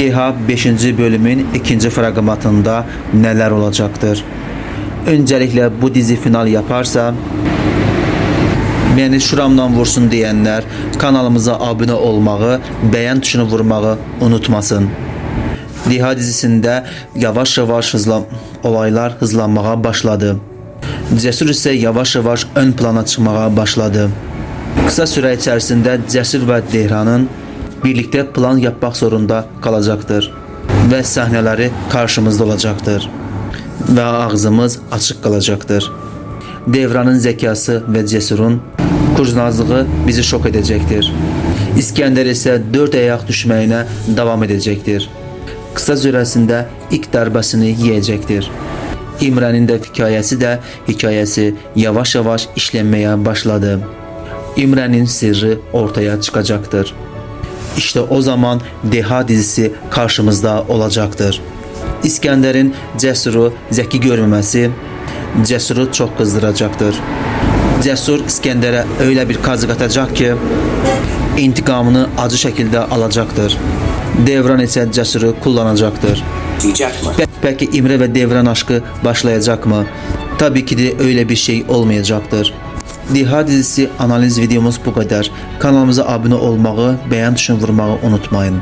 İHA 5. bölümün ikinci fragmentında neler olacaktır? Öncelikle bu dizi final yaparsa beni şuramdan vursun diyenler kanalımıza abone olmağı, beğen tuşunu vurmağı unutmasın. Diha dizisinde yavaş yavaş hızlan olaylar hızlanmaya başladı. Cesur ise yavaş yavaş ön plana çıkmaya başladı. Kısa süre içerisinde Cesur ve Dehran'ın birlikte plan yapmak zorunda kalacaktır. Ve sahneleri karşımızda olacaktır. Ve ağzımız açık kalacaktır. Devranın zekası ve Cesur'un kurnazlığı bizi şok edecektir. İskender ise dört ayak düşmeyine devam edecektir. Kısa süresinde ilk darbesini yiyecektir. İmran'ın da hikayesi de hikayesi yavaş yavaş işlenmeye başladı. İmran'ın sırrı ortaya çıkacaktır. İşte o zaman Deha dizisi karşımızda olacaktır. İskender'in Cesur'u zeki görmemesi Cesur'u çok kızdıracaktır. Cesur İskender'e öyle bir kazık atacak ki intikamını acı şekilde alacaktır. Devran ise Cesur'u kullanacaktır. diyecek mi? Pe- Peki İmre ve Devran aşkı başlayacak mı? Tabii ki de öyle bir şey olmayacaktır. Diha dizisi analiz videomuz bu kadar. Kanalımıza abone olmağı, beğen tuşuna vurmağı unutmayın.